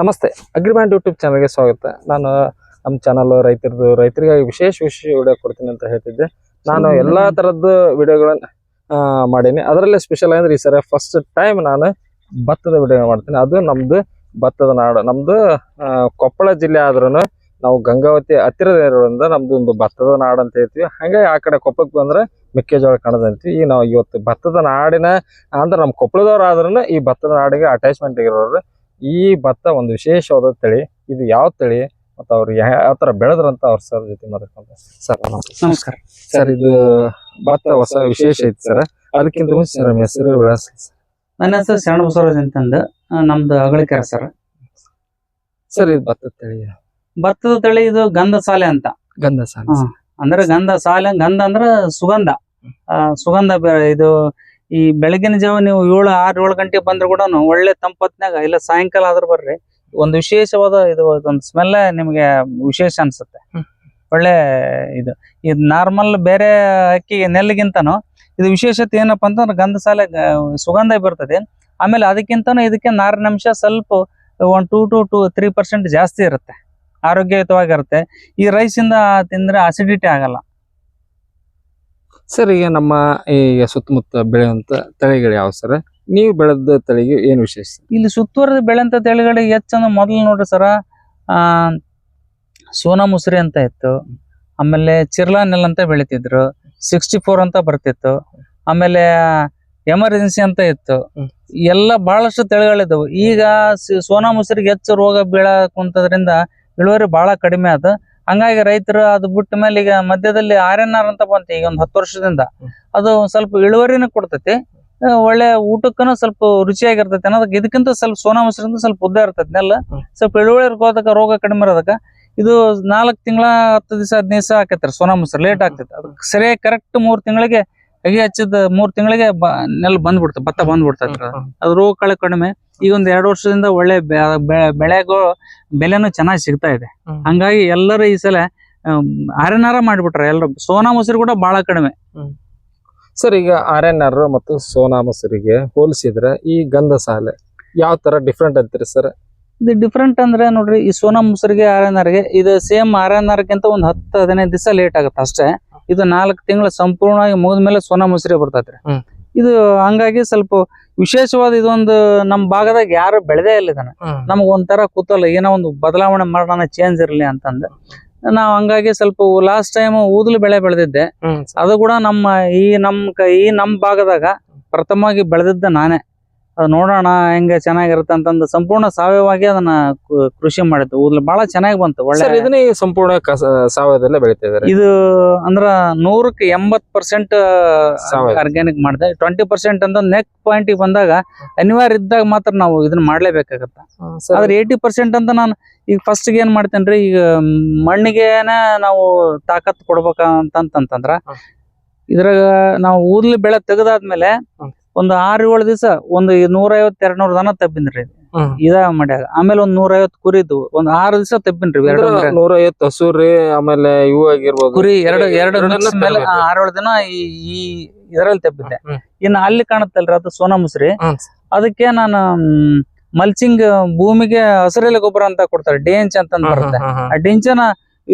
ನಮಸ್ತೆ ಅಗ್ರಿಬ್ಯಾಂಡ್ ಯೂಟ್ಯೂಬ್ ಚಾನಲ್ಗೆ ಸ್ವಾಗತ. ನಾನು ನಮ್ಮ ಚಾನಲ್ ರೈತರದು ರೈತರಿಗಾಗಿ ವಿಶೇಷ ವಿಶೇಷ ವಿಡಿಯೋ ಕೊಡ್ತೀನಿ ಅಂತ ಹೇಳ್ತಿದ್ದೆ. ನಾನು ಎಲ್ಲಾ ಥರದ್ದು ವಿಡಿಯೋಗಳನ್ನು ಮಾಡೀನಿ. ಅದರಲ್ಲೇ ಸ್ಪೆಷಲ್ ಅಂದ್ರೆ ಈ ಸರಿ ಫಸ್ಟ್ ಟೈಮ್ ನಾನು ಭತ್ತದ ವಿಡಿಯೋ ಮಾಡ್ತೀನಿ. ಅದು ನಮ್ದು ಭತ್ತದ ನಾಡು. ನಮ್ದು ಕೊಪ್ಪಳ ಜಿಲ್ಲೆ ಆದ್ರೂ ನಾವು ಗಂಗಾವತಿ ಹತ್ತಿರದ ಇರೋದ್ರಿಂದ ನಮ್ಮದು ಒಂದು ಭತ್ತದ ನಾಡು ಅಂತ ಹೇಳ್ತೀವಿ. ಹಾಗೆ ಆ ಕಡೆ ಕೊಪ್ಪಕ್ಕೆ ಬಂದ್ರೆ ಮೆಕ್ಕೆಜೋಳ ಕಾಣದಂತೀವಿ. ಈ ಈಗ ನಾವು ಇವತ್ತು ಭತ್ತದ ನಾಡಿನ ಅಂದ್ರೆ ನಮ್ಮ ಕೊಪ್ಪಳದವ್ರು ಆದ್ರೂ ಈ ಭತ್ತದ ನಾಡಿಗೆ ಅಟ್ಯಾಚ್ಮೆಂಟ್ ಇರೋರು ಈ ಭತ್ತ ಒಂದು ವಿಶೇಷವಾದ ತಳಿ. ಇದು ಯಾವ ತಳಿ? ಮತ್ತು ಅವ್ರು ಯಾವ ತರ ಬೆಳೆದ್ರಂತ ಅವ್ರ ಸರ್ ಜೊತೆ ಮಾತಾಡ್ಕೊಂತ. ಸರ್ ನಮಸ್ಕಾರ. ಸರ್ ಇದು ಭತ್ತ ಹೊಸ ವಿಶೇಷ ಐತಿ ಸರ್. ಅದಕ್ಕಿಂತ ಮುಂಚೆ ಸರ್ ನಮ್ಮ ಹೆಸರು ವಿಳಾಸ ನನ್ನ ಹೆಸರು ಶರಣ ಬಸವರಾಜ್ ಅಂತಂದು. ನಮ್ದು ಅಗಳಿಕೆರೆ ಸರ್. ಸರ್ ಇದು ಭತ್ತದ ತಳಿ. ಭತ್ತದ ತಳಿ ಇದು ಗಂಧ ಸಾಲೆ ಅಂತ. ಗಂಧ ಸಾಲೆ ಅಂದ್ರೆ ಗಂಧ ಸಾಲೆ ಗಂಧ ಅಂದ್ರ ಸುಗಂಧ. ಆ, ಸುಗಂಧ ಬೆ- ಇದು ಈ ಬೆಳಗಿನ ಜಾವ ನೀವು ಏಳು ಆರು ಏಳು ಗಂಟೆಗೆ ಬಂದ್ರು ಕೂಡನು ಒಳ್ಳೆ ತಂಪತ್ನಾಗ ಇಲ್ಲ ಸಾಯಂಕಾಲ ಆದ್ರೂ ಬರ್ರಿ ಒಂದು ವಿಶೇಷವಾದ ಇದು ಒಂದು ಸ್ಮೆಲ್ ನಿಮಗೆ ವಿಶೇಷ ಅನ್ಸುತ್ತೆ. ಒಳ್ಳೆ ಇದು. ಇದು ನಾರ್ಮಲ್ ಬೇರೆ ಅಕ್ಕಿ ನೆಲ್ಲಿಗಿಂತನು ಇದು ವಿಶೇಷತೆ ಏನಪ್ಪಾ ಅಂತಂದ್ರೆ ಗಂಧ ಸಾಲೆ ಗ- ಸುಗಂಧ ಬರ್ತದೆ. ಆಮೇಲೆ ಅದಕ್ಕಿಂತನೂ ಇದಕ್ಕೆ ನಾರಿನಂಶ ಸ್ವಲ್ಪ one two to two three percent ಜಾಸ್ತಿ ಇರುತ್ತೆ. ಆರೋಗ್ಯಯುತವಾಗಿರುತ್ತೆ. ಈ ರೈಸ್ ಇಂದ ತಿಂದ್ರೆ ಅಸಿಡಿಟಿ ಆಗಲ್ಲ. ಸರ್ ಈಗ ನಮ್ಮ ಈಗ ಸುತ್ತಮುತ್ತ ಬೆಳೆಯುವಂತ ತಳಿಗಳು ಯಾವ ಸರ್? ನೀವು ಬೆಳೆದ ತಳಿಗೆ ಏನು ವಿಶೇಷ ಇಲ್ಲಿ ಸುತ್ತುವರೆದ ಬೆಳೆಂತ ತಳಿಗಳು ಹೆಚ್ಚಂದ ಮೊದಲು ನೋಡ್ರಿ ಸರ ಆ ಸೋನಾ ಮುಸ್ರಿ ಅಂತ ಇತ್ತು. ಆಮೇಲೆ ಚಿರ್ಲಾ ನೆಲ್ ಅಂತ ಬೆಳಿತಿದ್ರು. ಸಿಕ್ಸ್ಟಿ ಫೋರ್ ಅಂತ ಬರ್ತಿತ್ತು. ಆಮೇಲೆ ಎಮರ್ಜೆನ್ಸಿ ಅಂತ ಇತ್ತು. ಎಲ್ಲ ಬಹಳಷ್ಟು ತಳಿಗಳಿದ್ದವು ಈಗ ಸೋನಾ ಮುಸ್ರಿಗೆ ಹೆಚ್ಚು ರೋಗ ಬೀಳ ಕುಂತದ್ರಿಂದ ಇಳುವರಿ ಬಹಳ ಕಡಿಮೆ ಆದ. ಹಂಗಾಗಿ ರೈತರು ಅದು ಬಿಟ್ಟ ಮೇಲೆ ಈಗ ಮಧ್ಯದಲ್ಲಿ ಆರ್ ಎನ್ ಆರ್ ಅಂತ ಬಂತು ಈಗ ಒಂದು ಹತ್ತು ವರ್ಷದಿಂದ. ಅದು ಸ್ವಲ್ಪ ಇಳುವರಿನೂ ಕೊಡ್ತೈತಿ. ಒಳ್ಳೆ ಊಟಕ್ಕನು ಸ್ವಲ್ಪ ರುಚಿಯಾಗಿರ್ತೈತಿ ಅನ್ನೋದಕ್ಕೆ ಇದಕ್ಕಿಂತ ಸ್ವಲ್ಪ ಸೋನಾ ಮಸೂರಿಂದ ಸ್ವಲ್ಪ ಉದ್ದ ಇರ್ತೈತಿ ನೆಲ್ಲ. ಸ್ವಲ್ಪ ಇಳುವರಿ ಹೋದಕ್ಕ ರೋಗ ಕಡಿಮೆ ಇರೋದಕ್ಕ. ಇದು ನಾಲ್ಕು ತಿಂಗಳ ಹತ್ತು ದಿವಸ ಹದಿನೈದು ದಿವಸ ಹಾಕೈತ್ರಿ ಸೋನಾ ಮಸರು ಲೇಟ್ ಆಗ್ತೈತಿ. ಅದಕ್ಕೆ ಸರಿಯಾಗಿ ಕರೆಕ್ಟ್ ಮೂರ್ ತಿಂಗಳಿಗೆ ಅಗಿ ಹಚ್ಚಿದ ಮೂರ್ ತಿಂಗಳಿಗೆ ಬ- ನೆಲ್ ಬಂದ್ಬಿಡ್ತದೆ ಭತ್ತ ಬಂದ್ಬಿಡ್ತೈತ್ರಿ. ಅದು. ಅದು ರೋಗ ಕಳೆ ಕಡಿಮೆ. ಈಗ ಒಂದ್ ಎರಡು ವರ್ಷದಿಂದ ಒಳ್ಳೆ ಬೆಳೆಗೂ ಬೆಲೆನೂ ಚೆನ್ನಾಗಿ ಸಿಗ್ತಾ ಇದೆ. ಹಂಗಾಗಿ ಎಲ್ಲರೂ ಈ ಸಲ ಅರೆನಾರ ಮಾಡ್ಬಿಟ್ರೆ ಎಲ್ಲರೂ ಸೋನಾ ಮೊಸರು ಕೂಡ ಬಹಳ ಕಡಿಮೆ. ಸರ್ ಈಗ ಆರ್ ಎನ್ ಆರ್ ಮತ್ತು ಸೋನಾ ಮೊಸರಿಗೆ ಹೋಲಿಸಿದ್ರೆ ಈ ಗಂಧ ಸಾಲೆ ಯಾವ ತರ ಡಿಫ್ರೆಂಟ್ ಅಂತೀರಿ ಸರ್? ಇದು ಡಿಫ್ರೆಂಟ್ ಅಂದ್ರೆ ನೋಡ್ರಿ ಈ ಸೋನಾ ಮೊಸರಿಗೆ ಆರ್ ಎನ್ ಆರ್ಗೆ ಇದು ಸೇಮ್ ಆರ್ ಎನ್ ಆರ್ಗಿಂತ ಒಂದು ಹತ್ತು ಹದಿನೈದು ದಿವಸ ಲೇಟ್ ಆಗುತ್ತೆ ಅಷ್ಟೇ. ಇದು ನಾಲ್ಕು ತಿಂಗಳು ಸಂಪೂರ್ಣವಾಗಿ ಮುಗಿದ್ಮೇಲೆ ಸೋನಾ ಮೊಸರಿ ಬರ್ತೈತ್ರಿ. ಇದು ಹಂಗಾಗಿ ಸ್ವಲ್ಪ ವಿಶೇಷವಾದ ಇದೊಂದು ನಮ್ಮ ಭಾಗದಾಗ ಯಾರು ಬೆಳೆದೇ ಇಲ್ಲ ಇದನ್ನ. ನಮಗ್ ಒಂಥರ ಕೂತಲ್ಲ ಏನೋ ಒಂದು ಬದಲಾವಣೆ ಮಾಡೋಣ ಚೇಂಜ್ ಇರಲಿ ಅಂತಂದು. ನಾವು ಹಂಗಾಗಿ ಸ್ವಲ್ಪ ಲಾಸ್ಟ್ ಟೈಮ್ ಊದಲು ಬೆಳೆ ಬೆಳೆದಿದ್ದೆ. ಅದು ಕೂಡ ನಮ್ಮ ಈ ನಮ್ ಕ- ಈ ನಮ್ ಭಾಗದಾಗ ಪ್ರಥಮವಾಗಿ ಬೆಳೆದಿದ್ದ ನಾನೇ. ಅದು ನೋಡೋಣ ಹೆಂಗೆ ಚೆನ್ನಾಗಿರುತ್ತೆ ಅಂತಂದು ಸಂಪೂರ್ಣ ಸಾವಯವವಾಗಿ ಅದನ್ನ ಕೃಷಿ ಮಾಡಿದ್ದು ಊದ್ಲು ಬಹಳ ಚೆನ್ನಾಗಿ ಬಂತು ಒಳ್ಳೆ ಸರ್ ಇದನ್ನೇ ಸಂಪೂರ್ಣ ಕಸ ಸಾವಯವದಲ್ಲೇ ಬೆಳಿತಾ ಇದಾರೆ ಇದು ಅಂದ್ರ ನೂರಕ್ಕೆ ಎಂಬತ್ ಪರ್ಸೆಂಟ್ ಸಾವಯವ. ಆರ್ಗ್ಯಾನಿಕ್ ಮಾಡಿದೆ ಟ್ವೆಂಟಿ ಪರ್ಸೆಂಟ್ ಅಂತ ನೆಕ್ ಪಾಯಿಂಟ್ ಬಂದಾಗ ಅನಿವಾರ್ಯ ಇದ್ದಾಗ ಮಾತ್ರ ನಾವು ಇದನ್ನ ಮಾಡ್ಲೇಬೇಕಾಗತ್ತ ಆದ್ರೆ ಏಯ್ಟಿ ಪರ್ಸೆಂಟ್ ಅಂತ ನಾನು ಈಗ ಫಸ್ಟ್ ಏನ್ ಮಾಡ್ತೇನ್ರಿ ಈಗ ಮಣ್ಣಿಗೆನ ನಾವು ತಾಕತ್ ಕೊಡ್ಬೇಕಂತಂತಂದ್ರ. ಇದ್ರಾಗ ನಾವು ಊದ್ಲಿ ಬೆಳೆ ತೆಗೆದಾದ್ಮೇಲೆ ಹ್ಮ್. ಒಂದು ಆರು ಏಳು ದಿವಸ ಒಂದು ನೂರ ಐವತ್ ಎರಡ್ ನೂರ್ ದನ ತಬ್ಬಿನ್ರಿ. ಇದ ಮಾಡ್ಯಾಗ. ಆಮೇಲೆ ಒಂದ್ ನೂರ ಐವತ್ ಕುರಿದು ಒಂದ್ ಆರು ದಿವಸ ತಬ್ಬಿನ್ರಿ ಎರಡ್ ನೂರ ಐವತ್ತು ಹಸೂರಿ ಆಮೇಲೆ ಇವು ಆಗಿರ್ಬೋದು. ಕುರಿ ಎರಡು ಎರಡು ಮೇಲೆ ಆರೇಳು ದಿನ ಈ ಈ ಇದರಲ್ಲಿ ತಬ್ಬಿದ್ದೆ. ಇನ್ನು ಅಲ್ಲಿ ಕಾಣುತ್ತಲ್ರಿ ಅದು ಸೋನಾ ಮುಸ್ರಿ. ಅದಕ್ಕೆ ನಾನು ಮಲ್ಚಿಂಗ್ ಭೂಮಿಗೆ ಹಸಿರೆಲೆ ಗೊಬ್ಬರ ಅಂತ ಕೊಡ್ತಾರೆ. ಡೇಂಚ್ ಅಂತ ಬರುತ್ತೆ. ಆ ಡಿಂಚನ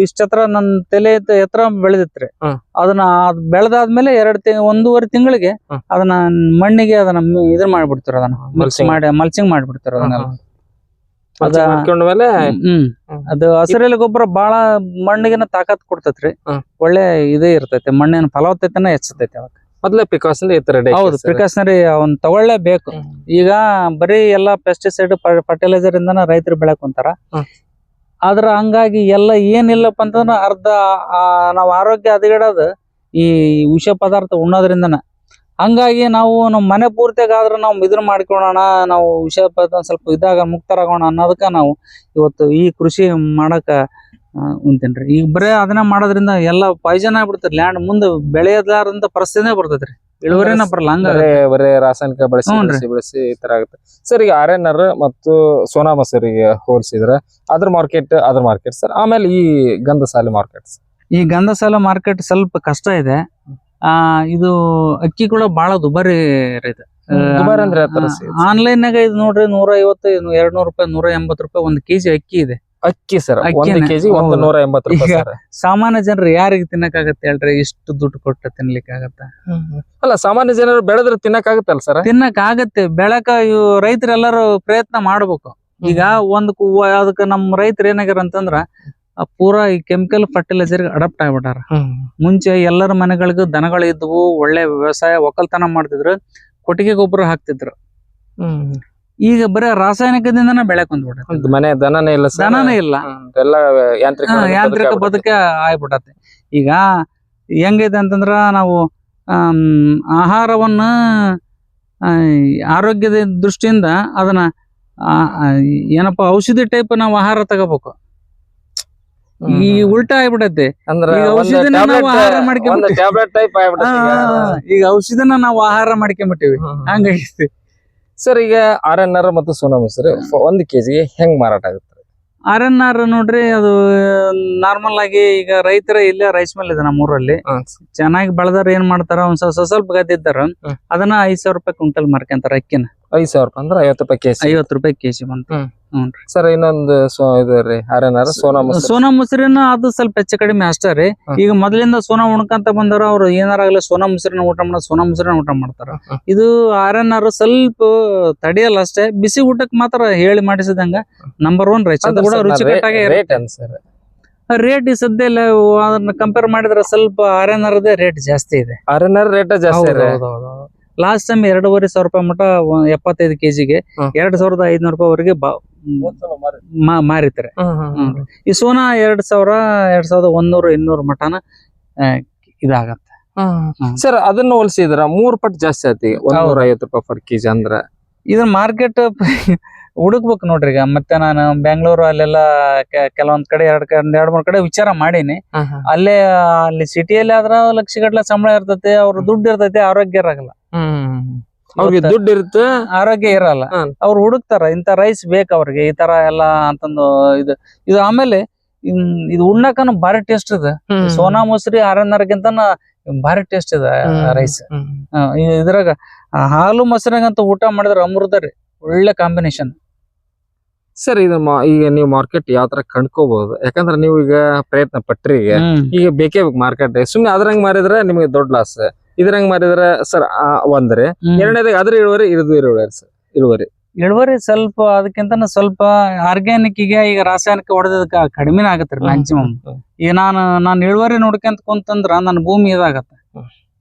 ಇಷ್ಟತ್ರ ನನ್ ತಲೆ ಎತ್ತ- ಎತ್ತರ ಬೆಳೆದಿತ್ರಿ. ಅದನ್ನ ಅದ್ ಬೆಳೆದಾದ್ಮೇಲೆ ಎರಡ್ ತಿಂಗ್ ಒಂದೂವರೆ ತಿಂಗಳಿಗೆ ಅದನ್ನ ಮಣ್ಣಿಗೆ ಅದನ್ನ ಇದನ್ನ ಇದನ್ ಮಾಡ್ಬಿಡ್ತಾರ ಅದನ್ನ. ಮಿಕ್ಸ್ ಮಾಡಿ ಮಲ್ಚಿಂಗ್ ಮಾಡ್ಬಿಡ್ತಾರ ಅದನ್ನೆಲ್ಲ. ಅದ ಅದ- ಮಾಡ್ಕೊಂಡ್ಮೇಲೆ ಹ್ಮ್. ಅದು ಹಸಿರೆಲೆ ಗೊಬ್ಬರ ಬಾಳ ಮಣ್ಣಿಗೆನ ತಾಕತ್ ಕೊಡ್ತೈತ್ರಿ. ಒಳ್ಳೆ ಇದೇ ಇರ್ತೈತಿ. ಮಣ್ಣಿನ ಫಲವತ್ತತೆನ ಹೆಚ್ಚತೈತಿ ಅವಾಗ ಮೊದ್ಲೇ ಪ್ರಿಕಾಷನ್ ಹೌದು ಪ್ರಿಕಾಷನರಿ ಅವ್ನ್ ತಗೊಳ್ಳೇಬೇಕು. ಈಗ ಬರೀ ಎಲ್ಲಾ ಪೆಸ್ಟಿಸೈಡ್ ಫರ್ಟಿಲೈಸರ್ ಇಂದನ ರೈತರು ಬೆಳಕೊಂತಾರ. ಆದ್ರ ಹಂಗಾಗಿ ಎಲ್ಲ ಏನಿಲ್ಲಪ್ಪ ಅಂತಂದ್ರೆ ಅರ್ಧ ನಾವ್ ಆರೋಗ್ಯ ಹದಗೆಡೋದು ಈ ವಿಷ ಪದಾರ್ಥ ಉಣ್ಣೋದ್ರಿಂದನ. ಹಂಗಾಗಿ ನಾವು ನಮ್ಮ ಮನೆ ಪೂರ್ತಿಯಾಗಾದ್ರ ನಾವು ಇದನ್ನ ಮಾಡ್ಕೊಳ್ಳೋಣ ನಾವು ವಿಷ ಪದಾರ್ಥ ಸ್ವಲ್ಪ ಇದಾಗ ಮುಕ್ತರಾಗೋಣ ಅನ್ನೋದಕ್ಕ ನಾವು ಇವತ್ತು ಈ ಕೃಷಿ ಮಾಡಕ ಉಂತೇನ್ರಿ ಈಗ ಬರೇ ಅದನ್ನ ಮಾಡೋದ್ರಿಂದ ಎಲ್ಲ ಪಾಯ್ಸನ್ ಆಗ್ಬಿಡ್ತಾರೆ ಲ್ಯಾಂಡ್ ಮುಂದೆ ಬೆಳೆಯಲಾರಂತ ಪರಿಸ್ಥಿತಿನೇ ಬರ್ತೈತ್ರಿ. ಇಳುವರಿನ ಬರಲ್ಲ ಹಂಗ ಬರೇ ರಾಸಾಯನಿಕ ಬಳಸಿ. ಬಳಸಿ ಬಳಸಿ ಈ ತರ ಆಗುತ್ತೆ. ಸರ್ ಈಗ ಆರ್ ಎನ್ ಆರ್ ಮತ್ತು ಸೋನಾ ಮಸೂರಿಗೆ ಹೋಲಿಸಿದ್ರೆ ಅದ್ರ ಮಾರ್ಕೆಟ್ ಅದ್ರ ಮಾರ್ಕೆಟ್ ಸರ್ ಆಮೇಲೆ ಈ ಗಂಧ ಸಾಲಿ ಮಾರ್ಕೆಟ್ ಈ ಗಂಧಸಾಲೆ ಮಾರ್ಕೆಟ್ ಸ್ವಲ್ಪ ಕಷ್ಟ ಇದೆ. ಆ ಇದು ಅಕ್ಕಿ ಕೂಡ ಬಹಳ ದುಬಾರಿ ಇದೆ ಆನ್ಲೈನ್ ನಾಗ ಇದು ನೋಡ್ರಿ ನೂರ ಐವತ್ತು ಎರಡ್ ನೂರು ರೂಪಾಯಿ ನೂರ ಎಂಬತ್ತು ರೂಪಾಯಿ ಒಂದ್ ಕೆಜಿ ಅಕ್ಕಿ ಇದೆ. ಅಕ್ಕಿ ಸರ್ ಒಂದು ಕೆಜಿ ಒಂದು. ನೂರ ಎಂಬತ್ತು ರೂಪಾಯಿ ಸರ್ ಸಾಮಾನ್ಯ ಜನರು ಯಾರಿಗೆ ತಿನ್ನಕ್ಕಾಗತ್ತೆ ಹೇಳ್ರಿ? ಇಷ್ಟು ದುಡ್ಡು ಕೊಟ್ಟು ತಿನ್ಲಿಕ್ಕೆ ಆಗತ್ತ ಅಲ್ಲ ಸಾಮಾನ್ಯ ಜನರು ಬೆಳೆದ್ರೆ ತಿನ್ನಕ್ ಆಗುತ್ತಲ್ಲ ಸರ್ ತಿನ್ನಕ್ ಆಗತ್ತೆ ಬೆಳಕ ಇವ್ ರೈತರೆಲ್ಲರೂ ಪ್ರಯತ್ನ ಮಾಡ್ಬೇಕು. ಈಗ ಒಂದ್ ಅದಕ್ಕೆ ಅದಕ್ಕ ನಮ್ ರೈತರು ಏನಾಗ್ಯಾರ ಅಂತಂದ್ರ ಆ ಪೂರಾ ಈ ಕೆಮಿಕಲ್ ಫರ್ಟಿಲೈಸರ್ ಅಡಾಪ್ಟ್ ಆಗ್ಬಿಟ್ಟಾರ. ಮುಂಚೆ ಎಲ್ಲರ ಮನೆಗಳಿಗೂ ದನಗಳು ಇದ್ವು ಒಳ್ಳೆ ವ್ಯವಸಾಯ ಒಕ್ಕಲ್ತನ ಮಾಡ್ತಿದ್ರು ಕೊಟ್ಟಿಗೆ ಗೊಬ್ಬರ ಹಾಕ್ತಿದ್ರು. ಈಗ ಬರೀ ರಾಸಾಯನಿಕದಿಂದನೇ ಬೆಳೆ ಕುಂದ್ಬಿಟ್ಟೆ ಮನೆ ದನನೇ ಇಲ್ಲ ದನನೇ ಇಲ್ಲ. ಎಲ್ಲ ಯಾಂತ್ರಿಕ ಯಾಂತ್ರಿಕ ಬದುಕ ಆಗ್ಬಿಟ್ಟತೆ. ಈಗ ಹೆಂಗೈತೆ ಅಂತಂದ್ರ ನಾವು ಆಹಾರವನ್ನ ಆರೋಗ್ಯದ ದೃಷ್ಟಿಯಿಂದ ಅದನ್ನ ಏನಪ್ಪಾ ಔಷಧಿ ಟೈಪ್ ನಾವು ಆಹಾರ ತಗೋಬೇಕು. ಈ ಉಲ್ಟಾ ಅಂದ್ರೆ ಈಗ ಔಷಧಿನ ನಾವು ಆಹಾರ ಮಾಡ್ಕೊಂಬಿಟ್ಟಿವಿ ಮಾಡ್ಕೊಂಡ್ಬಿಟ್ಟಿವಿ. ಸರ್ ಈಗ ಆರ್ ಎನ್ ಆರ್ ಮತ್ತು ಸೋನಾ ಮಸೂರಿ ಒಂದು ಕೆಜಿಗೆ ಹೆಂಗ್ ಮಾರಾಟ ಆಗುತ್ತೆ? ಆರ್ ಎನ್ ಆರ್ ನೋಡ್ರಿ ಅದು ನಾರ್ಮಲ್ ಆಗಿ ಈಗ ರೈತರ ಇಲ್ಲೇ ರೈಸ್ ಮಿಲ್ ಇದೆ ನಮ್ಮ ಊರಲ್ಲಿ. ಚೆನ್ನಾಗಿ ಬೆಳೆದಾರ ಏನ್ ಮಾಡ್ತಾರ ಒಂದ್ ಸ್ವಲ್ಪ ಸ್ವಲ್ಪ ಗದ್ದಿದ್ದಾರ. ಅದನ್ನ ಐದ್ ಸಾವಿರ ರೂಪಾಯಿ ಕ್ವಿಂಟಲ್ ಮಾರ್ಕೊಂತಾರ ಅಕ್ಕಿನ. ಐದ್ ಸಾವಿರ ರೂಪಾಯಿ ಅಂದ್ರೆ ಐವತ್ತು ರೂಪಾಯಿ ಕೆಜಿ. ಐವತ್ತು ರೂಪಾಯಿ ಕೆಜಿ ಬಂತು. ಸರ್ ಇನ್ನೊಂದು ಸೊ- ಇದು ರೀ ಆರ್ ಸೋನಾ ಮಸೂರಿ. ಸೋನಾ ಮುಸ್ರಿನ ಅದು ಸ್ವಲ್ಪ ಹೆಚ್ಚು ಕಡಿಮೆ ಅಷ್ಟೇ ರೀ. ಹ್ಮ್. ಈಗ ಮೊದಲಿಂದ ಸೋನಾ ಉಣ್ಕಂತ ಬಂದವರು ಅವ್ರು ಏನಾರ ಆಗಲಿ ಸೋನಾ ಮುಸ್ರಿನ ಊಟ ಮಾಡೋದು ಸೋನಾ ಮುಸ್ರಿನ ಊಟ ಮಾಡ್ತಾರ. ಹ್ಮ್. ಇದು ಆರ್ ಎನ್ ಆರ್ ಸ್ವಲ್ಪ ತಡಿಯಲ್ಲ ಅಷ್ಟೇ. ಬಿಸಿ ಊಟಕ್ಕೆ ಮಾತ್ರ ಹೇಳಿ ಮಾಡಿಸಿದಂಗ ನಂಬರ್ ಒನ್ ರೈಸ್ ಅದು ಕೂಡ ರುಚಿಕಟ್ಟಾಗೆ ರೇಟ್ ಅನ್ಸರ್ ರೇಟ್ ಈ ಸದ್ಯ ಇಲ್ಲ ಅದನ್ನ ಕಂಪೇರ್ ಮಾಡಿದ್ರೆ ಸ್ವಲ್ಪ ಆರ್ ಎನ್ ಆರ್ ರೇಟ್ ಜಾಸ್ತಿ ಇದೆ. ಆರ್ ಎನ್ ಆರ್ ರೇಟ್ ಜಾಸ್ತಿ ರೀ ಲಾಸ್ಟ್ ಟೈಮ್ ಎರಡೂವರೆ ಸಾವಿರ ರೂಪಾಯಿ ಮಟ ಒ- ಎಪ್ಪತ್ತೈದು ಕೆಜಿಗೆ. ಎರಡ್ ಸಾವಿರದ ಐದ್ನೂರು ರೂಪಾಯಿ ವರೆಗೆ ಮಾರಿತಾರೆ. ಈ ಸೋನಾ ಎರಡ್ ಸಾವಿರ ಎರಡ್ ಸಾವಿರದ ಒಂದೂರು ಇನ್ನೂರು ಮಟನ ಇದಾಗತ್ತೆ. ಸರ್ ಅದನ್ನ ಹೋಲಿಸಿದ್ರ? ಮೂರ್ ಪಟ್ಟು ಜಾಸ್ತಿ ಐತಿ ಒಂದೂರ ಐವತ್ತು ರೂಪಾಯಿ ಪರ್ ಕೆಜಿ ಅಂದ್ರ. ಇದನ್ನ ಮಾರ್ಕೆಟ್ ಹುಡುಕ್ಬೇಕು ನೋಡ್ರಿ ಈಗ. ಮತ್ತೆ ನಾನು ಬೆಂಗಳೂರು ಅಲ್ಲೆಲ್ಲ ಕೆಲವೊಂದ್ ಕಡೆ ಎರಡ್ ಕಡೆ ಎರಡ್ ಮೂರ್ ಕಡೆ ವಿಚಾರ ಮಾಡೀನಿ. ಅಲ್ಲೇ ಅಲ್ಲಿ ಸಿಟಿಯಲ್ಲಿ ಆದ್ರ ಲಕ್ಷಗಟ್ಟಲೆ ಸಂಬಳ ಇರ್ತೈತೆ ಅವ್ರ ದುಡ್ಡು ಇರ್ತೈತಿ ಆರೋಗ್ಯ ಇರಲ್ಲ ಅವ್ರಿಗೆ? ದುಡ್ಡು ಇರುತ್ತೆ. ಆರೋಗ್ಯ ಇರಲ್ಲ. ಅವ್ರು ಹುಡುಕ್ತಾರ ಇಂತ ರೈಸ್ ಬೇಕು ಅವ್ರಿಗೆ ಈ ತರ ಎಲ್ಲ ಅಂತಂದು ಇದು. ಇದು ಆಮೇಲೆ ಇದು ಉಣ್ಣಕನು ಭಾರಿ ಟೇಸ್ಟ್ ಇದೆ. ಸೋನಾ ಮೊಸರಿ ಆರನ್ನರ್ಗಿಂತ ಭಾರಿ ಟೇಸ್ಟ್ ಇದೆ ರೈಸ್ ಇದ್ರಾಗ ಹಾಲು ಮೊಸರಿಗಂತ ಊಟ ಮಾಡಿದ್ರೆ ಅಮೃತ ರೀ. ಒಳ್ಳೆ ಕಾಂಬಿನೇಷನ್ ಸರ್ ಇದು ಈಗ ನೀವು ಮಾರ್ಕೆಟ್ ಯಾವ ತರ ಕಂಡ್ಕೋಬಹುದು ಯಾಕಂದ್ರೆ ನೀವು ಈಗ ಪ್ರಯತ್ನ ಪಟ್ರಿ ಈಗ. ಈಗ ಬೇಕೇ ಬೇಕು ಮಾರ್ಕೆಟ್ ಸುಮ್ನೆ ಅದ್ರಂಗ್ ಮಾರಿದ್ರೆ ನಿಮಗೆ ದೊಡ್ಡ ಲಾಸ್ ಇದ್ರಂಗ್ ಮಾರಿದ್ರೆ ಸರ್ ಒಂದ್ರೆ. ಎರಡನೇದಾಗ ಅದ್ರ ಇಳುವರಿ ಇರದು ಇಳುವರಿ ಸರ್ ಇಳುವರಿ. ಇಳುವರಿ ಸ್ವಲ್ಪ ಅದಕ್ಕಿಂತ ಸ್ವಲ್ಪ ಆರ್ಗ್ಯಾನಿಕ್ಗೆ ಈಗ ರಾಸಾಯನಿಕ ಹೊಡೆದಕ್ಕ ಕಡಿಮೆ ಆಗತ್ತೆ ಮ್ಯಾಕ್ಸಿಮಮ್ ಈಗ ನಾನು ನಾನು ಇಳುವರಿ ನೋಡ್ಕೊಂತ ಕುಂತಂದ್ರ ನನ್ನ ಭೂಮಿ ಇದಾಗತ್ತೆ.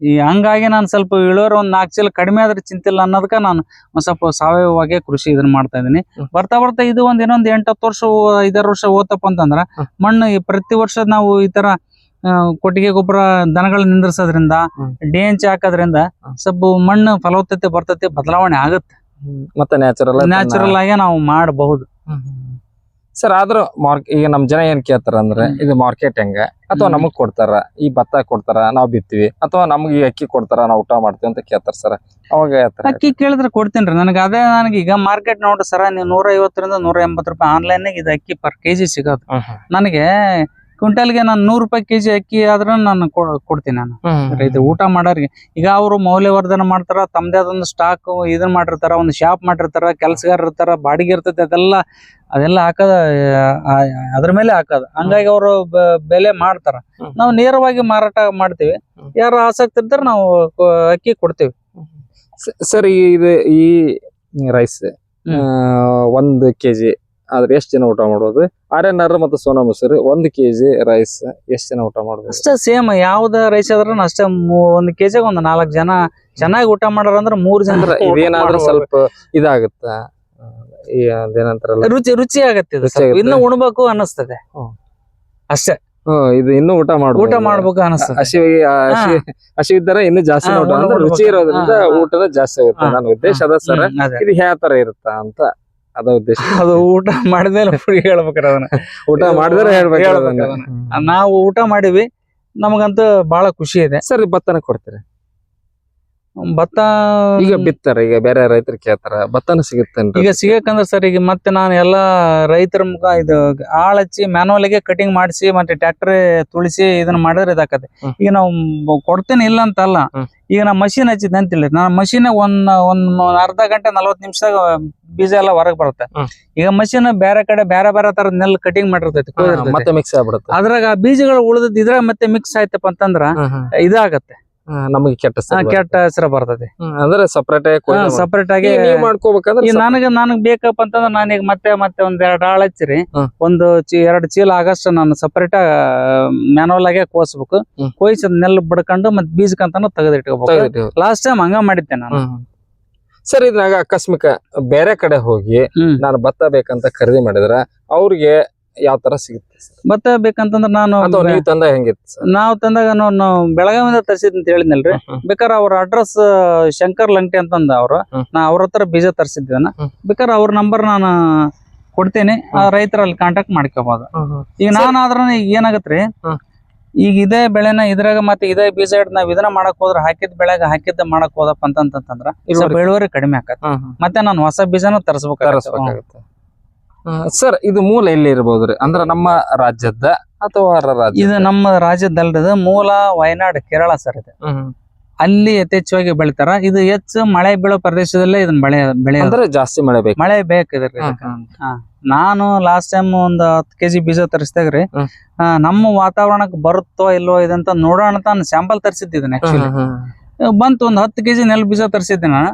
ಈ ಹಂಗಾಗಿ ನಾನು ಸ್ವಲ್ಪ ಇಳುವರಿ ಒಂದ್ ನಾಲ್ಕು ಚೀಲ ಕಡಿಮೆ ಆದ್ರೆ ಚಿಂತಿಲ್ಲ ಅನ್ನೋದಕ್ಕ ನಾನು ಒಂದ್ ಸ್ವಲ್ಪ ಸಾವಯವವಾಗಿ ಕೃಷಿ ಇದನ್ನ ಮಾಡ್ತಾ ಇದೀನಿ ಬರ್ತಾ ಬರ್ತಾ ಇದು ಒಂದ್ ಇನ್ನೊಂದ್ ಎಂಟತ್ತು ವರ್ಷ ಐದಾರು ವರ್ಷ ಓತಪ್ಪ ಅಂತಂದ್ರ. ಮಣ್ಣು ಪ್ರತಿ ವರ್ಷ ನಾವು ಈ ತರ ಕೊಟ್ಟಿಗೆ ಗೊಬ್ಬರ ದನಗಳ ನಿಂದ್ರಿಸೋದ್ರಿಂದ ಹ್ಮ್. ಡಿಎನ್ಚಿ ಹಾಕೋದ್ರಿಂದ. ಸ್ವಲ್ಪ ಮಣ್ಣು ಫಲವತ್ತತೆ ಬರ್ತತೆ ಬದಲಾವಣೆ ಆಗುತ್ತೆ. ಮತ್ತೆ ನ್ಯಾಚುರಲ್ ನ್ಯಾಚುರಲ್ ಆಗಿ ನಾವು ಮಾಡಬಹುದು. ಸರ್ ಆದ್ರೂ ಮಾರ್ಕ್ ಈಗ ನಮ್ ಜನ ಏನ್ ಕೇಳ್ತಾರ ಅಂದ್ರೆ ಇದು ಮಾರ್ಕೆಟ್ ಹೆಂಗ? ಅಥವಾ. ನಮಗ್ ಕೊಡ್ತಾರ? ಈ ಭತ್ತ ಕೊಡ್ತಾರ ನಾವ್ ಬಿತ್ತೀವಿ. ಅಥವಾ ನಮ್ಗೆ ಈ ಅಕ್ಕಿ ಕೊಡ್ತಾರ ನಾವ್ ಊಟ ಮಾಡ್ತೀವಿ ಅಂತ ಕೇಳ್ತಾರ ಸರ್. ಅವಾಗ ಅಕ್ಕಿ ಕೇಳಿದ್ರೆ ಕೊಡ್ತೀನಿ ರೀ. ನನಗೆ ಅದೇ ನನಗೆ ಈಗ ಮಾರ್ಕೆಟ್ ನೋಡ್ರಿ ಸರ್ ನೀವು ನೂರ ಐವತ್ತರಿಂದ ನೂರ ಎಂಬತ್ತು ರೂಪಾಯಿ ಆನ್ಲೈನ್ ಇದು ಅಕ್ಕಿ ಪರ್ ಕೆಜಿ ಸಿಗೋದು. ನನಗೆ ಕ್ವಿಂಟಲ್ಗೆ ನಾನು ನೂರು ರೂಪಾಯಿ ಕೆಜಿ ಅಕ್ಕಿ ಆದ್ರೆ ನಾನು ಕೊಡ್ತೀನಿ ನಾನು. ರೈತ ಊಟ ಮಾಡೋರಿಗೆ. ಈಗ ಅವರು ಮೌಲ್ಯವರ್ಧನ ಮಾಡ್ತಾರ ತಮ್ಮದೇ ಆದೊಂದು ಸ್ಟಾಕ್ ಇದನ್ನ ಮಾಡಿರ್ತಾರ ಒಂದು ಶಾಪ್ ಮಾಡಿರ್ತಾರ ಕೆಲಸಗಾರ ಇರ್ತಾರ ಬಾಡಿಗೆ ಇರ್ತೈತೆ ಅದೆಲ್ಲ ಅದೆಲ್ಲ ಹಾಕದ ಅದ್ರ ಮೇಲೆ ಹಾಕದ. ಹಂಗಾಗಿ ಅವರು ಬೆಲೆ ಮಾಡ್ತಾರ. ನಾವು ನೇರವಾಗಿ ಮಾರಾಟ ಮಾಡ್ತೀವಿ. ಯಾರು ಆಸಕ್ತಿ ಇರ್ತಾರ ನಾವು ಅಕ್ಕಿ ಕೊಡ್ತೀವಿ. ಸರ್ ಇದು ಈ ರೈಸ್. ಒಂದು ಕೆಜಿ. ಆದ್ರೆ ಎಷ್ಟ್ ಜನ ಊಟ ಮಾಡೋದು? ಆರ್ ಎನ್ ಆರ್ ಮತ್ತು ಸೋನಾ ಮಸೂರಿ ಒಂದ್ ಕೆಜಿ ರೈಸ್ ಎಷ್ಟ್ ಜನ ಊಟ ಮಾಡ್ಬೋದು ಅಷ್ಟೇ ಸೇಮ್ ಯಾವ್ದ ರೈಸ್ ಆದ್ರೂ ಅಷ್ಟೇ ಒಂದ್ ಒಂದ್ ಕೆಜಿಗೆ ಒಂದ್ ನಾಲ್ಕು ಜನ ಚೆನ್ನಾಗಿ ಊಟ ಮಾಡಾರ ಅಂದ್ರೆ ಮೂರ್ ಜನ ಇದೇನಾದ್ರೂ ಸ್ವಲ್ಪ ಇದಾಗುತ್ತ? ಈ ಅದೇನಂತಾರಲ್ಲ? ರುಚಿ ರುಚಿ ಆಗತ್ತೆ ಇದು ಸ್ವಲ್ಪ. ಇನ್ನು ಉಣ್ಬೇಕು ಅನ್ನಿಸ್ತದೆ. ಹ್ಮ್. ಅಷ್ಟೇ. ಹ್ಮ್ ಇದು ಇನ್ನೂ ಊಟ ಮಾಡ್ಬೋದು. ಊಟ ಮಾಡ್ಬೇಕು ಅನಿಸ್ತದೆ ಹಸಿವಿ ಹಸಿ ಹಸಿವಿದ್ದಾರೆ ಇನ್ನೂ ಜಾಸ್ತಿ ಹಾ, ಊಟ. ಅಂದ್ರೆ ರುಚಿ ಇರೋದ್ರಿಂದ ಹಾ, ಹಾ. ಊಟದ ಜಾಸ್ತಿ ಆಗುತ್ತೆ. ಹಾ, ನನ್ನ ಉದ್ದೇಶ ಅದ ಸರ್. ಇದು ಯಾವ ತರ ಇರುತ್ತ ಅಂತ ಅದ ಉದ್ದೇಶ. ಅದು ಊಟ ಮಾಡಿದ್ಮೇಲೆ ಹುಡುಗಿ ಹೇಳ್ಬೇಕ್ರಿ ಅದನ್ನ. ಊಟ ಮಾಡಿದ್ರೆ ಹೇಳ್ಬೇಕು. ನಾವು ಊಟ ಮಾಡಿವಿ ನಮಗಂತೂ ಬಹಳ ಖುಷಿ ಇದೆ. ಸರ್ ಭತ್ತನ ಕೊಡ್ತೀರಿ. ಭತ್ತ ಈಗ ಬಿತ್ತಾರ ಈಗ ಬೇರೆ ರೈತರು ಕೇಳ್ತಾರ ಭತ್ತನ ಸಿಗುತ್ತೇನ್ರಿ? ಈಗ ಸಿಗಕಂದ್ರ ಸರ್ ಈಗ ಮತ್ತೆ ನಾನು ಎಲ್ಲಾ ರೈತರ ಮುಖ ಇದು ಆಳ್ ಹಚ್ಚಿ ಮ್ಯಾನುವಲ್ಗೆ ಕಟಿಂಗ್ ಮಾಡಿಸಿ ಮತ್ತೆ ಟ್ರ್ಯಾಕ್ಟರ್ ತುಳಿಸಿ ಇದನ್ನ ಮಾಡಿದ್ರೆ ಇದಾಕತ್ತೆ. ಈಗ ನಾವು ಕೊಡ್ತೇನೆ ಇಲ್ಲ ಅಂತ ಅಲ್ಲ. ಈಗ ನಾ ಮಷಿನ್ ಅಂತ ಅಂತೇಳಿ ನಾನು ಮಷಿನ್ ಒಂದ್ ಒಂದ್ ಅರ್ಧ ಗಂಟೆ ನಲ್ವತ್ ನಿಮಿಷದಾಗ ಬೀಜ ಎಲ್ಲ ಹೊರಗ್ ಬರುತ್ತೆ. ಈಗ ಮಷಿನ್ ಬೇರೆ ಕಡೆ ಬೇರೆ ಬೇರೆ ತರ ನೆಲ್ ಕಟಿಂಗ್ ಮಾಡಿರ್ತೈತಿ ಮತ್ತೆ ಮಿಕ್ಸ್ ಆಗ್ಬಿಡುತ್ತೆ. ಅದ್ರಾಗ ಬೀಜಗಳು ಉಳಿದ್ ಇದ್ರಾಗ ಮತ್ತೆ ಮಿಕ್ಸ್ ಆಯ್ತಪ್ಪ ಅಂತಂದ್ರ. ಇದಾಗತ್ತೆ. ನಮಗೆ ಕೆಟ್ಟ. ಕೆಟ್ಟ ಹೆಸರು ಬರ್ತದೆ. ಅಂದ್ರೆ ಸಪರೇಟ್ ಆಗಿ ಸಪರೇಟ್ ಆಗಿ ಮಾಡ್ಕೋಬೇಕಂದ್ರೆ ನನಗ ನನಗ್ ಬೇಕಪ್ಪ ಅಂತಂದ್ರ ನಾನೀಗ ಮತ್ತೆ ಮತ್ತೆ ಒಂದ್ ಎರಡ್ ಆಳ್ ಹಚ್ಚಿರಿ. ಒಂದು ಎರಡು ಚೀಲ ಆಗಸ್ಟ್ ನಾನು ಸಪರೇಟ್ ಮ್ಯಾನುವಲ್ ಆಗಿ ಕೋಸ್ಬೇಕು. ಕೊಯ್ಸಿ ನೆಲ್ ಬಡ್ಕೊಂಡು ಮತ್ ಬೀಜಕ್ಕಂತಾನು ತೆಗೆದಿಟ್ಕೋಬೇಕು. ಲಾಸ್ಟ್ ಟೈಮ್ ಹಂಗ ಮಾಡಿದ್ದೆ ನಾನು. ಸರ್ ಇದ್ರಾಗ ಆಕಸ್ಮಿಕ ಬೇರೆ ಕಡೆ ಹೋಗಿ ನಾನು ಭತ್ತ ಬೇಕಂತ ಖರೀದಿ ಮಾಡಿದ್ರ ಅವ್ರಿಗೆ ಯಾವ ತರ ಸಿಗುತ್ತೆ ಮತ್ತೆ ಭತ್ತ ಬೇಕಂತಂದ್ರ ನಾನು ನೀವು ತಂದ ಹೆಂಗಿತ್ತು ನಾವ್ ತಂದಾಗ ನಾನು ಬೆಳಗಾವಿಂದ ತರಿಸಿದ್ ಅಂತ ಹೇಳಿದ್ನಲ್ರಿ. ಬೇಕಾದ್ರೆ ಅವ್ರ ಅಡ್ರೆಸ್ ಶಂಕರ್ ಲಂಕೆ ಅಂತಂದ ಅವ್ರು. ನಾ ಅವ್ರ ಹತ್ರ ಬೀಜ ತರಿಸಿದ್ದೆ ಹ್ಮ್. ಬೇಕಾದ್ರೆ ಅವ್ರ ನಂಬರ್ ನಾನು ಕೊಡ್ತೇನೆ. ಆ ರೈತರಲ್ಲಿ ಕಾಂಟ್ಯಾಕ್ಟ್ ಮಾಡ್ಕೋಬಹುದು ಈಗ ನಾನು ನಾನಾದ್ರ ಈಗ ಏನಾಗತ್ರಿ? ಈಗ ಇದೇ ಬೆಳೆನ ಇದ್ರಾಗ ಮತ್ತೆ ಇದೇ ಬೀಜ ಇಡ್ ನಾವ್ ಇದನ್ನ ಮಾಡಕ್ ಹೋದ್ರ ಹಾಕಿದ ಬೆಳೆಗ ಹಾಕಿದ್ದ ಮಾಡಕ್ ಹೋದಪ್ಪ ಅಂತಂತಂದ್ರ ಇಳುವರಿ ಕಡಿಮೆ ಆಕತ್ ಮತ್ತೆ ನಾನು ಹೊಸ ಬೀಜನ ತರಿಸ್ಬೇಕಾಗುತ್ತೆ. ಸರ್ ಇದು ಮೂಲ ಎಲ್ಲಿ ಇರಬಹುದು ರೀ? ಅಂದ್ರೆ ನಮ್ಮ ರಾಜ್ಯದ ಅಥವಾ ಹೊರ ರಾಜ್ಯ ಇದು ನಮ್ಮ ರಾಜ್ಯದಲ್ರದ ಮೂಲ ವಯನಾಡ್ ಕೇರಳ ಸರ್ ಇದು. ಅಲ್ಲಿ ಯಥೇಚ್ಛವಾಗಿ ಬೆಳಿತಾರ. ಇದು ಹೆಚ್ಚು ಮಳೆ ಬೀಳೋ ಪ್ರದೇಶದಲ್ಲೇ ಇದನ್ನ ಬೆಳೆ ಬೆಳೆ ಅಂದ್ರೆ ಜಾಸ್ತಿ ಮಳೆ ಬೇಕು. ಮಳೆ ಬೇಕಿದ್ರಿ. ನಾನು ಲಾಸ್ಟ್ ಟೈಮ್ ಒಂದ್ ಹತ್ತು ಕೆಜಿ ಬೀಜ ತರಿಸಿದಾಗ್ರಿ. ನಮ್ಮ ವಾತಾವರಣಕ್ಕೆ ಬರುತ್ತೋ ಇಲ್ವೋ ಇದಂತ ನೋಡೋಣ ಅಂತ ಸ್ಯಾಂಪಲ್ ಸ್ಯಾಂಪಲ್ ತರಿಸಿದ್ದೀನಿ ಆಕ್ಚುಲಿ ಬಂತು ಒಂದ್ ಹತ್ತು ಕೆಜಿ ನೆಲ್ ಬೀಜ ತರಿಸಿದ್ದೆ ನಾನು.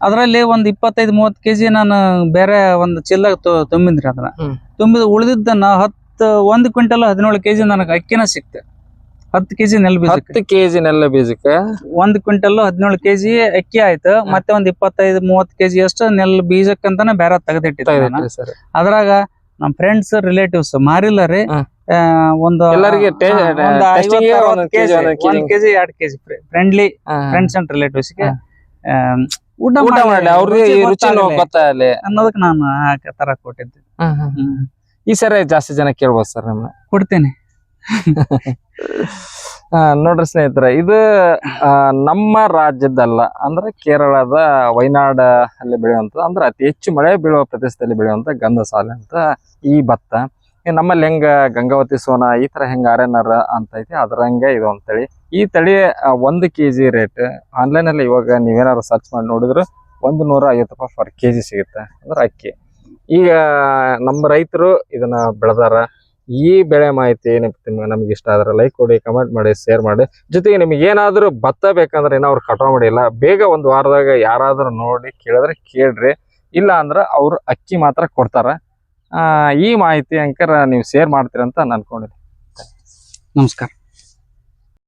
ಅದರಲ್ಲಿ ಒಂದ್ ಇಪ್ಪತ್ತೈದು ಮೂವತ್ ಕೆಜಿ ನಾನು ಬೇರೆ ಒಂದು ಚಿಲ್ಲ ತುಂಬಿದ್ರಿ ಅದನ್ನ ತುಂಬಿದ್ ಉಳಿದಿದ್ದನ್ನ ಹತ್ತು ಒಂದ್ ಕ್ವಿಂಟಲ್ ಹದಿನೇಳು ಕೆಜಿ ನನಗೆ ಅಕ್ಕಿನ ಸಿಕ್ತು. ಹತ್ತು ಕೆಜಿ ನೆಲ್ ಬೀಜ ಹತ್ತು ಕೆಜಿ ನೆಲ್ಲ ಬೀಜಕ್ಕೆ? ಒಂದ್ ಕ್ವಿಂಟಲ್ ಹದಿನೇಳು ಕೆಜಿ ಅಕ್ಕಿ ಆಯ್ತು. ಮತ್ತೆ ಒಂದ್ ಇಪ್ಪತ್ತೈದು ಮೂವತ್ ಕೆಜಿ ಅಷ್ಟು ನೆಲ್ ಬೀಜಕ್ಕಂತಾನೆ ಬೇರೆ ತೆಗೆದಿಟ್ಟಿದ್ದೆ ಅದ್ರಾಗ ನಮ್ ಫ್ರೆಂಡ್ಸ್ ರಿಲೇಟಿವ್ಸ್ ಮಾರಿಲ್ಲ ರೀ. ಒಂದು ಎಲ್ಲರಿಗೆ ಒಂದು ಕೆಜಿ, ಎರಡ್ KG friendly friends and relatives ಊಟ ಊಟ ಮಾಡ್ಲಿ, ಅವ್ರಿಗೆ ರುಚಿ ಗೊತ್ತಾಗ್ಲಿ ಅನ್ನೋದಕ್ಕೆ ನಾನು ತರ ಕೊಟ್ಟಿದ್ದೆ. ಈ ಸರಿ ಜಾಸ್ತಿ ಜನ ಕೇಳ್ಬೋದು ಸರ್ ನಿಮ್ಮ ಕೊಡ್ತೇನೆ. ಆ, ನೋಡ್ರಿ ಸ್ನೇಹಿತರೆ ಇದು ನಮ್ಮ ರಾಜ್ಯದಲ್ಲ ಅಂದ್ರೆ ಕೇರಳದ ವೈನಾಡ ಅಲ್ಲಿ ಬೆಳೆಯುವಂತ ಅಂದ್ರೆ ಅತಿ ಹೆಚ್ಚು ಮಳೆ ಬೀಳುವ ಪ್ರದೇಶದಲ್ಲಿ ಬೆಳೆಯುವಂತ ಗಂಧಸಾಲೆ ಅಂತ ಈ ಭತ್ತ. ನಮ್ಮಲ್ಲಿ ಹೆಂಗ ಗಂಗಾವತಿ ಸೋನ, ಈ ತರ ಹೆಂಗ ಆರ್ಯನರ ಅಂತ ಐತಿ ಅದ್ರಂಗೆ ಇದು ಒಂದ್ ತಳಿ ಈ ತಳಿ ಒಂದು ಕೆ ಜಿ ರೇಟ್ ಆನ್ಲೈನ್ ಅಲ್ಲಿ ಇವಾಗ ನೀವೇನಾದ್ರು ಸರ್ಚ್ ಮಾಡಿ ನೋಡಿದ್ರು ಒಂದು ನೂರ ಐವತ್ತು ರೂಪಾಯಿ ಪರ್ ಕೆ ಜಿ ಸಿಗುತ್ತೆ ಅಂದ್ರೆ ಅಕ್ಕಿ. ಈಗ, ನಮ್ಮ ರೈತರು ಇದನ್ನ ಬೆಳೆದಾರ. ಈ ಬೆಳೆ ಮಾಹಿತಿ ನಿಮ್ಗೆ, ನಮ್ಗೆ ಇಷ್ಟ ಆದ್ರೆ ಲೈಕ್ ಕೊಡಿ ಕಮೆಂಟ್ ಮಾಡಿ ಶೇರ್ ಮಾಡಿ. ಜೊತೆಗೆ ನಿಮ್ಗೆ ಏನಾದರೂ ಭತ್ತ ಬೇಕಂದ್ರೆ ಏನೋ ಅವ್ರು ಕಟಾವ್ ಮಾಡಿಲ್ಲ ಬೇಗ ಒಂದು ವಾರದಾಗ ಯಾರಾದರೂ ನೋಡಿ ಕೇಳಿದ್ರೆ ಕೇಳ್ರಿ. ಇಲ್ಲ ಅಂದ್ರೆ ಅವ್ರು ಅಕ್ಕಿ ಮಾತ್ರ ಕೊಡ್ತಾರ. ಈ ಮಾಹಿತಿ ಅಂಕರ್ ನೀವು ಶೇರ್ ಮಾಡ್ತೀರಂತ ನಾನು ಅನ್ಕೊಂಡಿದ್ದೀನಿ ನಮಸ್ಕಾರ.